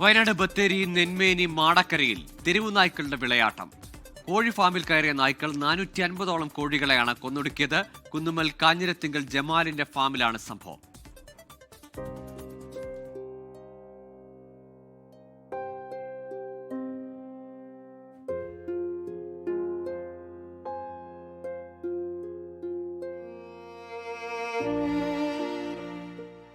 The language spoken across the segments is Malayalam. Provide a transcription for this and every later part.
വയനാട് ബത്തേരി നെന്മേനി മാടക്കരയിൽ തെരുവു നായ്ക്കളുടെ വിളയാട്ടം. കോഴി ഫാമിൽ കയറിയ നായ്ക്കൾ നാനൂറ്റി അൻപതോളം കോഴികളെയാണ് കൊന്നൊടുക്കിയത്. കുന്നുമ്മൽ കാഞ്ഞിരത്തിങ്കൽ ജമാലിന്റെ ഫാമിലാണ് സംഭവം.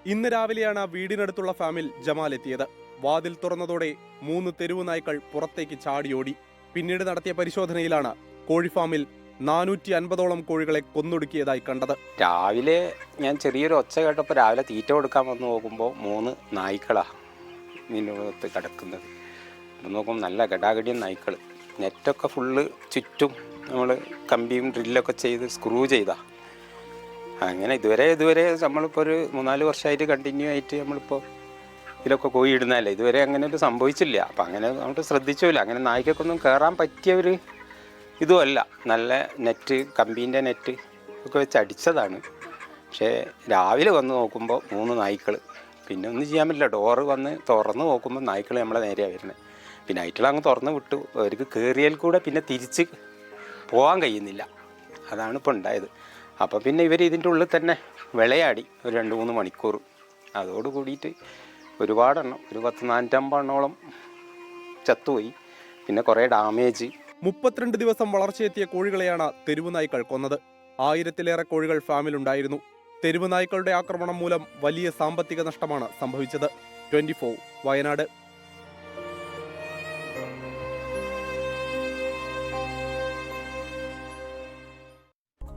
ഇന്ന് രാവിലെയാണ് വീടിനടുത്തുള്ള ഫാമിൽ ജമാൽ എത്തിയത്. വാതിൽ തുറന്നതോടെ മൂന്ന് തെരുവു നായ്ക്കൾ പുറത്തേക്ക് ചാടിയോടി. പിന്നീട് നടത്തിയ പരിശോധനയിലാണ് കോഴിഫാമിൽ നാനൂറ്റി അൻപതോളം കോഴികളെ കൊന്നൊടുക്കിയതായി കണ്ടത്. രാവിലെ ഞാൻ ചെറിയൊരു ഒച്ച കേട്ടപ്പോൾ രാവിലെ തീറ്റ കൊടുക്കാൻ വന്ന് നോക്കുമ്പോൾ മൂന്ന് നായ്ക്കളാണ് നിന്നോടത്ത് കിടക്കുന്നത്. നോക്കുമ്പോൾ നല്ല ഗടാഗടിയും നായ്ക്കൾ നെറ്റൊക്കെ ഫുള്ള് ചുറ്റും നമ്മൾ കമ്പിയും ഡ്രില്ലൊക്കെ ചെയ്ത് സ്ക്രൂ ചെയ്താ. അങ്ങനെ ഇതുവരെ ഇതുവരെ നമ്മളിപ്പോൾ ഒരു മൂന്നാൽ വർഷമായിട്ട് കണ്ടിന്യൂ ആയിട്ട് നമ്മളിപ്പോൾ ഇതിലൊക്കെ കോഴി ഇടുന്നതല്ലേ? ഇതുവരെ അങ്ങനെ ഒരു സംഭവിച്ചില്ല. അപ്പം അങ്ങനെ നമ്മൾ ശ്രദ്ധിച്ചില്ല അങ്ങനെ നായ്ക്കൊന്നും കയറാൻ പറ്റിയ ഒരു ഇതുമല്ല. നല്ല നെറ്റ് കമ്പീന്റെ നെറ്റ് ഒക്കെ വെച്ച് അടിച്ചതാണ്. പക്ഷേ രാവിലെ വന്ന് നോക്കുമ്പോൾ മൂന്ന് നായ്ക്കൾ പിന്നെ ഒന്നും ചെയ്യാൻ പറ്റില്ല. ഡോറ് വന്ന് തുറന്ന് നോക്കുമ്പോൾ നായ്ക്കൾ നമ്മളെ നേരെയാണ് വരുന്നത് പിന്നെ ഐറ്റൾ അങ്ങ് തുറന്ന് വിട്ടു. അവർക്ക് കയറിയാൽ കൂടെ പിന്നെ തിരിച്ച് പോകാൻ കഴിയുന്നില്ല. അതാണ് ഇപ്പോൾ ഉണ്ടായത്. അപ്പോൾ പിന്നെ ഇവർ ഇതിന്റെ ഉള്ളിൽ തന്നെ വിളയാടി. ഒരു രണ്ട് മൂന്ന് മണിക്കൂർ. അതോട് കൂടിയിട്ട് ഒരുപാടെണ്ണം. ഒരു പത്ത് നാനൂറ്റമ്പത് എണ്ണോളം ചത്തുപോയി. പിന്നെ കുറേ ഡാമേജ്. മുപ്പത്തിരണ്ട് ദിവസം വളർച്ചയെത്തിയ കോഴികളെയാണ് തെരുവു നായ്ക്കൾ കൊന്നത്. ആയിരത്തിലേറെ കോഴികൾ ഫാമിലുണ്ടായിരുന്നു തെരുവു നായ്ക്കളുടെ ആക്രമണം മൂലം വലിയ സാമ്പത്തിക നഷ്ടമാണ് സംഭവിച്ചത്. ട്വന്റി വയനാട്.